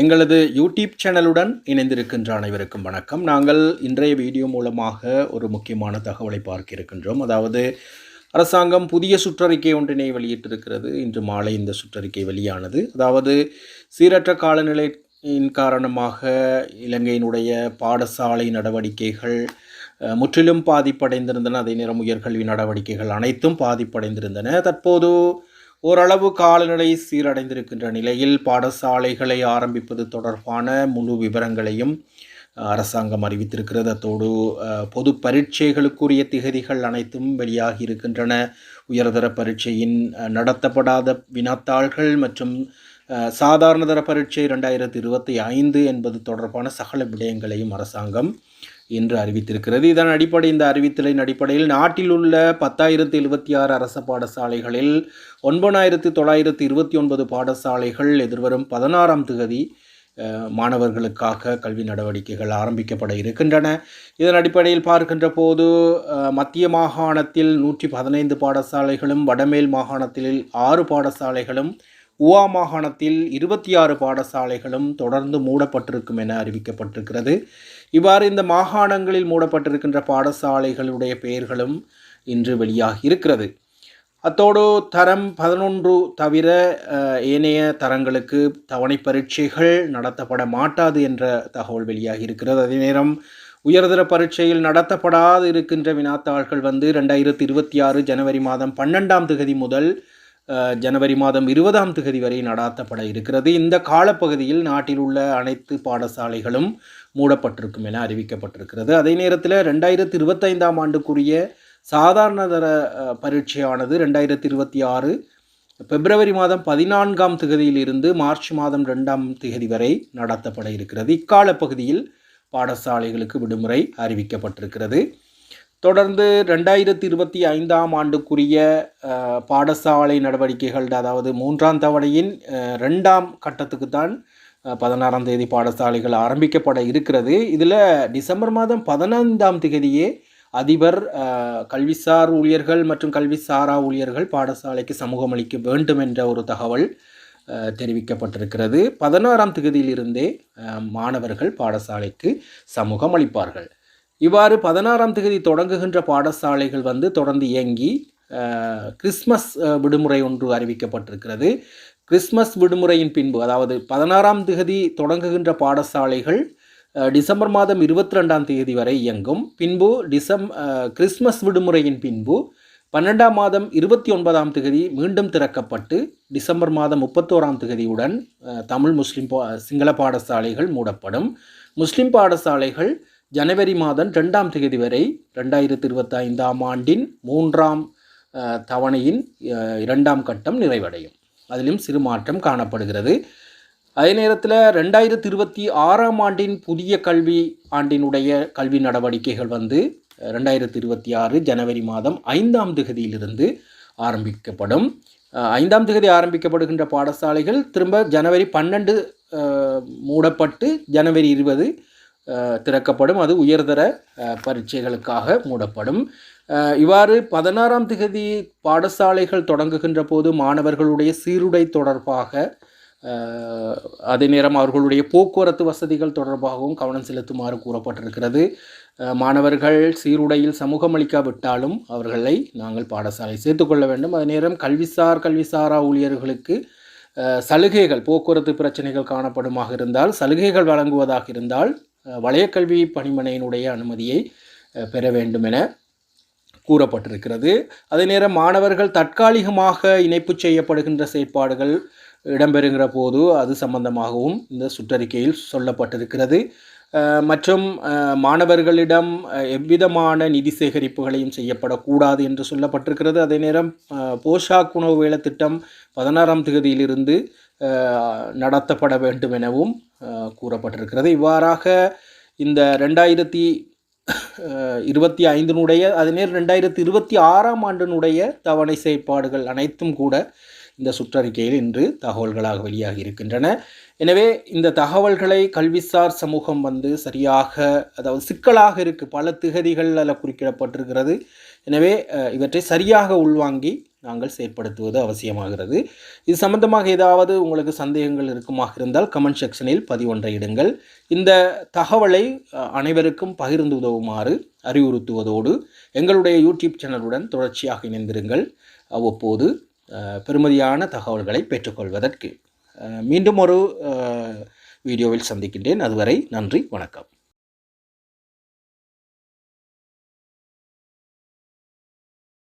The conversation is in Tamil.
எங்களது யூடியூப் சேனலுடன் இணைந்திருக்கின்ற அனைவருக்கும் வணக்கம். நாங்கள் இன்றைய வீடியோ மூலமாக ஒரு முக்கியமான தகவலை பார்க்க இருக்கின்றோம் அதாவது அரசாங்கம் புதிய சுற்றறிக்கை ஒன்றினை வெளியிட்டிருக்கிறது. இன்று மாலை இந்த சுற்றறிக்கை வெளியானது. அதாவது சீரற்ற காலநிலையின் காரணமாக இலங்கையினுடைய பாடசாலை நடவடிக்கைகள் முற்றிலும் பாதிப்படைந்திருந்தன. அதே நேரம் உயர்கல்வி நடவடிக்கைகள் அனைத்தும் பாதிப்படைந்திருந்தன. தற்போது ஓரளவு காலநிலை சீரடைந்திருக்கின்ற நிலையில் பாடசாலைகளை ஆரம்பிப்பது தொடர்பான முழு விவரங்களையும் அரசாங்கம் அறிவித்திருக்கிறது. அத்தோடு பொது பரீட்சைகளுக்குரிய திகதிகள் அனைத்தும் வெளியாகி இருக்கின்றன. உயர்தர பரீட்சையின் நடத்தப்படாத வினாத்தாள்கள் மற்றும் சாதாரணதர பரீட்சை ரெண்டாயிரத்தி இருபத்தி ஐந்து என்பது தொடர்பான சகல விடயங்களையும் அரசாங்கம் என்று அறிவித்திருக்கிறது. இதன் அடிப்படை இந்த அறிவித்தலின் அடிப்படையில் நாட்டில் உள்ள பத்தாயிரத்து எழுபத்தி ஆறு அரச பாடசாலைகளில் ஒன்பதாயிரத்து தொள்ளாயிரத்து இருபத்தி ஒன்பது பாடசாலைகள் எதிர்வரும் பதினாறாம் திகதி மாணவர்களுக்காக கல்வி நடவடிக்கைகள் ஆரம்பிக்கப்பட இருக்கின்றன. இதன் அடிப்படையில் பார்க்கின்ற போது மத்திய மாகாணத்தில் நூற்றி பதினைந்து பாடசாலைகளும் வடமேல் மாகாணத்தில் ஆறு பாடசாலைகளும் உவா மாகாணத்தில் இருபத்தி ஆறு பாடசாலைகளும் தொடர்ந்து மூடப்பட்டிருக்கும் என அறிவிக்கப்பட்டிருக்கிறது. இவ்வாறு இந்த மாகாணங்களில் மூடப்பட்டிருக்கின்ற பாடசாலைகளுடைய பெயர்களும் இன்று வெளியாகி இருக்கிறது அத்தோடு தரம் பதினொன்று தவிர ஏனைய தரங்களுக்கு தவணை பரீட்சைகள் நடத்தப்பட மாட்டாது என்ற தகவல் வெளியாகி இருக்கிறது அதே நேரம் உயர்தர பரீட்சையில் நடத்தப்படாது இருக்கின்ற வினாத்தாள்கள் வந்து ரெண்டாயிரத்தி இருபத்தி ஆறு ஜனவரி மாதம் பன்னெண்டாம் தேதி முதல் ஜனவரி மாதம் இருபதாம் திகதி வரை நடாத்தப்பட இருக்கிறது. இந்த காலப்பகுதியில் நாட்டில் உள்ள அனைத்து பாடசாலைகளும் மூடப்பட்டிருக்கும் என அறிவிக்கப்பட்டிருக்கிறது. அதே நேரத்தில் ரெண்டாயிரத்தி இருபத்தைந்தாம் ஆண்டுக்குரிய சாதாரணதர தர பரீட்சையானது ரெண்டாயிரத்தி இருபத்தி ஆறு பிப்ரவரி மாதம் பதினான்காம் திகதியிலிருந்து மார்ச் மாதம் ரெண்டாம் திகதி வரை நடத்தப்பட இருக்கிறது. இக்கால பகுதியில் பாடசாலைகளுக்கு விடுமுறை அறிவிக்கப்பட்டிருக்கிறது. தொடர்ந்து ரெண்டாயிரத்தி இருபத்தி ஐந்தாம் ஆண்டுக்குரிய பாடசாலை நடவடிக்கைகள் அதாவது மூன்றாம் தவணையின் ரெண்டாம் கட்டத்துக்கு தான் பதினாறாம் தேதி பாடசாலைகள் ஆரம்பிக்கப்பட இருக்கிறது. இதில் டிசம்பர் மாதம் பதினைந்தாம் தேதியே அதிபர் கல்விசார் ஊழியர்கள் மற்றும் கல்வி சாரா ஊழியர்கள் பாடசாலைக்கு சமூகம் அளிக்க வேண்டும் என்ற ஒரு தகவல் தெரிவிக்கப்பட்டிருக்கிறது. பதினாறாம் தேதியிலிருந்தே மாணவர்கள் பாடசாலைக்கு சமூகம் அளிப்பார்கள் இவ்வாறு பதினாறாம் தேதி தொடங்குகின்ற பாடசாலைகள் வந்து தொடர்ந்து இயங்கி கிறிஸ்மஸ் விடுமுறை ஒன்று அறிவிக்கப்பட்டிருக்கிறது. கிறிஸ்மஸ் விடுமுறையின் பின்பு அதாவது பதினாறாம் தேதி தொடங்குகின்ற பாடசாலைகள் டிசம்பர் மாதம் இருபத்தி ரெண்டாம் தேதி வரை இயங்கும். பின்பு டிசம் கிறிஸ்மஸ் விடுமுறையின் பின்பு பன்னெண்டாம் மாதம் இருபத்தி ஒன்பதாம் தேதி மீண்டும் திறக்கப்பட்டு டிசம்பர் மாதம் முப்பத்தோராம் தேதியுடன் தமிழ் முஸ்லிம் பா சிங்கள பாடசாலைகள் மூடப்படும். முஸ்லிம் பாடசாலைகள் ஜனவரி மாதம் ரெண்டாம் தேதி வரை ரெண்டாயிரத்தி இருபத்தி ஐந்தாம் ஆண்டின் மூன்றாம் தவணையின் இரண்டாம் கட்டம் நிறைவடையும். அதிலும் சிறு மாற்றம் காணப்படுகிறது. அதே நேரத்தில் ரெண்டாயிரத்தி இருபத்தி ஆறாம் ஆண்டின் புதிய கல்வி ஆண்டினுடைய கல்வி நடவடிக்கைகள் வந்து ரெண்டாயிரத்தி இருபத்தி ஆறு ஜனவரி மாதம் ஐந்தாம் திகதியிலிருந்து ஆரம்பிக்கப்படும். ஐந்தாம் திகதி ஆரம்பிக்கப்படுகின்ற பாடசாலைகள் திரும்ப ஜனவரி பன்னெண்டு மூடப்பட்டு ஜனவரி இருபது திறக்கப்படும். அது உயர்தர பரீட்சைகளுக்காக மூடப்படும். இவ்வாறு பதினாறாம் திகதி பாடசாலைகள் தொடங்குகின்ற போது மாணவர்களுடைய சீருடை தொடர்பாக அதே நேரம் அவர்களுடைய போக்குவரத்து வசதிகள் தொடர்பாகவும் கவனம் செலுத்துமாறு கூறப்பட்டிருக்கிறது. மாணவர்கள் சீருடையில் சமூகம் அளிக்காவிட்டாலும் அவர்களை நாங்கள் பாடசாலை சேர்த்துக்கொள்ள வேண்டும். அதே நேரம் கல்விசார் கல்விசாரா ஊழியர்களுக்கு சலுகைகள் போக்குவரத்து பிரச்சனைகள் காணப்படுமாக இருந்தால் சலுகைகள் வழங்குவதாக இருந்தால் வலயக்கல்வி பணிமனையினுடைய அனுமதியை பெற வேண்டும் என கூறப்பட்டிருக்கிறது. அதே நேரம் மாணவர்கள் தற்காலிகமாக இணைப்பு செய்யப்படுகின்ற செயற்பாடுகள் இடம்பெறுகிற போது அது சம்பந்தமாகவும் இந்த சுற்றறிக்கையில் சொல்லப்பட்டிருக்கிறது. மற்றும் மாணவர்களிடம் எவ்விதமான நிதி சேகரிப்புகளையும் செய்யப்படக்கூடாது என்று சொல்லப்பட்டிருக்கிறது. அதே நேரம் போஷாக் உணவு வேலை திட்டம் பதினாறாம் தேதியிலிருந்து நடத்தப்பட வேண்டும் எனவும் கூறப்பட்டிருக்கிறது. இவ்வாறாக இந்த ரெண்டாயிரத்தி இருபத்தி ஐந்தினுடைய அதே ரெண்டாயிரத்தி இருபத்தி ஆறாம் ஆண்டினுடைய தவணை செயற்பாடுகள் அனைத்தும் கூட இந்த சுற்றறிக்கையில் இன்று தகவல்களாக வெளியாகி இருக்கின்றன. எனவே இந்த தகவல்களை கல்விசார் சமூகம் வந்து சரியாக அதாவது சிக்கலாக இருக்குது பல திகதிகள் அதில் குறிக்கிடப்பட்டிருக்கிறது எனவே இவற்றை சரியாக உள்வாங்கி நாங்கள் செயற்படுத்துவது அவசியமாகிறது. இது சம்பந்தமாக ஏதாவது உங்களுக்கு சந்தேகங்கள் இருக்குமாக இருந்தால் கமெண்ட் செக்ஷனில் பதிவொன்றை இடுங்கள். இந்த தகவலை அனைவருக்கும் பகிர்ந்து உதவுமாறு அறிவுறுத்துவதோடு எங்களுடைய யூடியூப் சேனலுடன் தொடர்ச்சியாக இணைந்திருங்கள். அவ்வப்போது பெருமதியான தகவல்களை பெற்றுக்கொள்வதற்கு. மீண்டும் ஒரு வீடியோவில் சந்திக்கின்றேன். அதுவரை நன்றி வணக்கம்.